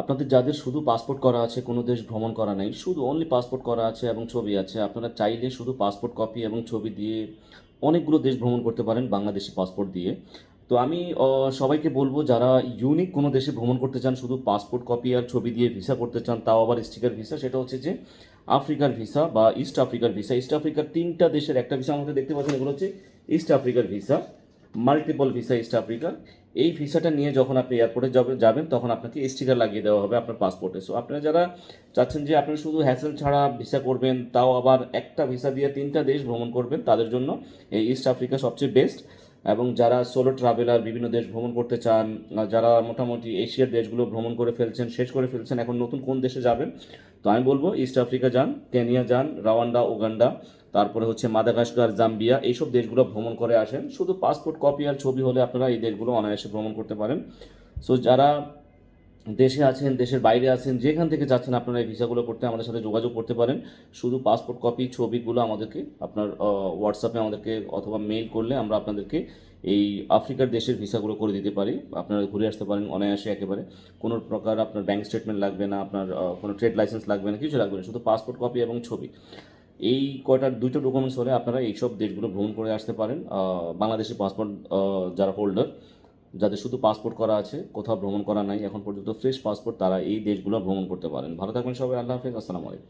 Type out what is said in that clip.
আপনাদের যাদের শুধু পাসপোর্ট করা আছে, কোনো দেশ ভ্রমণ করা নাই, শুধু অনলি পাসপোর্ট করা আছে এবং ছবি আছে, আপনারা চাইলে শুধু পাসপোর্ট কপি এবং ছবি দিয়ে অনেকগুলো দেশ ভ্রমণ করতে পারেন বাংলাদেশি পাসপোর্ট দিয়ে। তো আমি সবাইকে বলব, যারা ইউনিক কোনো দেশে ভ্রমণ করতে চান, শুধু পাসপোর্ট কপি আর ছবি দিয়ে ভিসা করতে চান, তাও আবার স্টিকার ভিসা সেটা হচ্ছে যে আফ্রিকার ভিসা বা ইস্ট আফ্রিকার ভিসা ইস্ট আফ্রিকার তিনটা দেশের একটা ভিসা আমাদের দেখতে পাচ্ছেন, এগুলো হচ্ছে ইস্ট আফ্রিকার visa multiple visa east Africa এই ভিসাটা নিয়ে যখন আপনি এয়ারপোর্টে যাবে- যাবেন, তখন আপনাকে স্টিকার লাগিয়ে দেওয়া হবে আপনার পাসপোর্টে সো আপনারা যারা চাচ্ছেন যে আপনি শুধু হ্যাসেল ছাড়া ভিসা করবেন, তাও আবার একটা ভিসা দিয়ে তিনটা দেশ ভ্রমণ করবেন, তাদের জন্য এই ইস্ট আফ্রিকা সবচেয়ে বেস্ট এবং যারা সোলো ট্রাভেলার বিভিন্ন দেশ ভ্রমণ করতে চান যারা মোটামুটি এশিয়ার দেশগুলো ভ্রমণ করে ফেলছেন, শেষ করে ফেলছেন, এখন নতুন কোন দেশে যাবেন? তো আমি বলব ইস্ট আফ্রিকা যান কেনিয়া যান রাওয়ান্ডা উগান্ডা তারপরে হচ্ছে মাদাগাস্কার, জাম্বিয়া, এইসব দেশগুলো ভ্রমণ করে আসেন। শুধু পাসপোর্ট কপি আর ছবি হলে আপনারা এই দেশগুলো অনায়াসে ভ্রমণ করতে পারেন। সো যারা দেশে আছেন, দেশের বাইরে আছেন, যেখান থেকে যাচ্ছেন আপনারা এই ভিসাগুলো করতে আমাদের সাথে যোগাযোগ করতে পারেন। শুধু পাসপোর্ট কপি, ছবিগুলো আমাদেরকে আপনার হোয়াটসঅ্যাপে আমাদেরকে অথবা মেইল করলে আমরা আপনাদেরকে এই আফ্রিকার দেশের ভিসাগুলো করে দিতে পারি। আপনারা ঘুরে আসতে পারেন অনায়াসে একেবারে। কোনো প্রকার আপনার ব্যাঙ্ক স্টেটমেন্ট লাগবে না, আপনার কোনো ট্রেড লাইসেন্স লাগবে না, কিছু লাগবে না। শুধু পাসপোর্ট কপি এবং ছবি। এই কয়টার দুটো ডকুমেন্টস হলে আপনারা এইসব দেশগুলো ভ্রমণ করে আসতে পারেন বাংলাদেশি পাসপোর্ট যারা হোল্ডার যাদের শুধু পাসপোর্ট করা আছে, কোথাও ভ্রমণ করা নাই, এখন পর্যন্ত ফ্রেশ পাসপোর্ট তারা এই দেশগুলো ভ্রমণ করতে পারেন। ভালো থাকবেন সবাই, আল্লাহ হাফেজ, আসসালামু আলাইকুম।